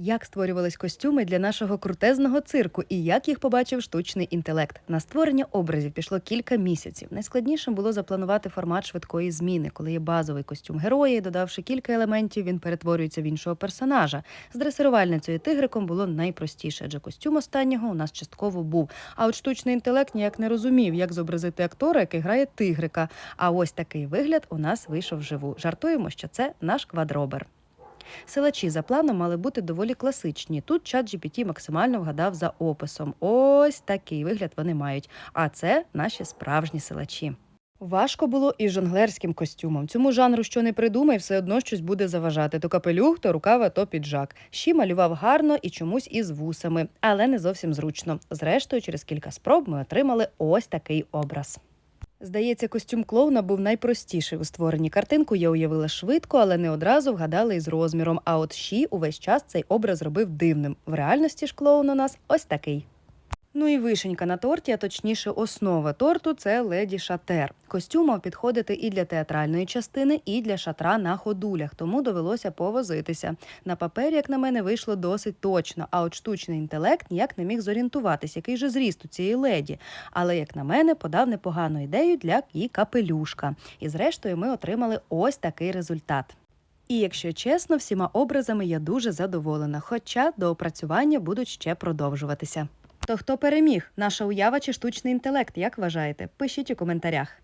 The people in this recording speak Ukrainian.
Як створювались костюми для нашого крутезного цирку і як їх побачив штучний інтелект? На створення образів пішло кілька місяців. Найскладнішим було запланувати формат швидкої зміни, коли є базовий костюм героя, і додавши кілька елементів, він перетворюється в іншого персонажа. З дресирувальницею тигриком було найпростіше, адже костюм останнього у нас частково був. А от штучний інтелект ніяк не розумів, як зобразити актора, який грає тигрика. А ось такий вигляд у нас вийшов вживу. Жартуємо, що це наш квадробер. Силачі за планом мали бути доволі класичні. Тут чат GPT максимально вгадав за описом. Ось такий вигляд вони мають. А це наші справжні силачі. Важко було і жонглерським костюмом. Цьому жанру що не придумай, все одно щось буде заважати. То капелюх, то рукава, то піджак. Щі малював гарно і чомусь із вусами, але не зовсім зручно. Зрештою, через кілька спроб ми отримали ось такий образ. Здається, костюм клоуна був найпростіший у створенні. Картинку я уявила швидко, але не одразу вгадали із розміром. А от Ші увесь час цей образ робив дивним. В реальності ж клоун у нас ось такий. Ну і вишенька на торті, а точніше, основа торту це леді шатер. Костюм мав підходити і для театральної частини, і для шатра на ходулях, тому довелося повозитися. На папері, як на мене, вийшло досить точно. А от штучний інтелект ніяк не міг зорієнтуватись, який же зріст у цієї леді. Але, як на мене, подав непогану ідею для її капелюшка. І зрештою ми отримали ось такий результат. І якщо чесно, всіма образами я дуже задоволена, хоча до опрацювання будуть ще продовжуватися. То хто переміг? Наша уява чи штучний інтелект? Як вважаєте? Пишіть у коментарях.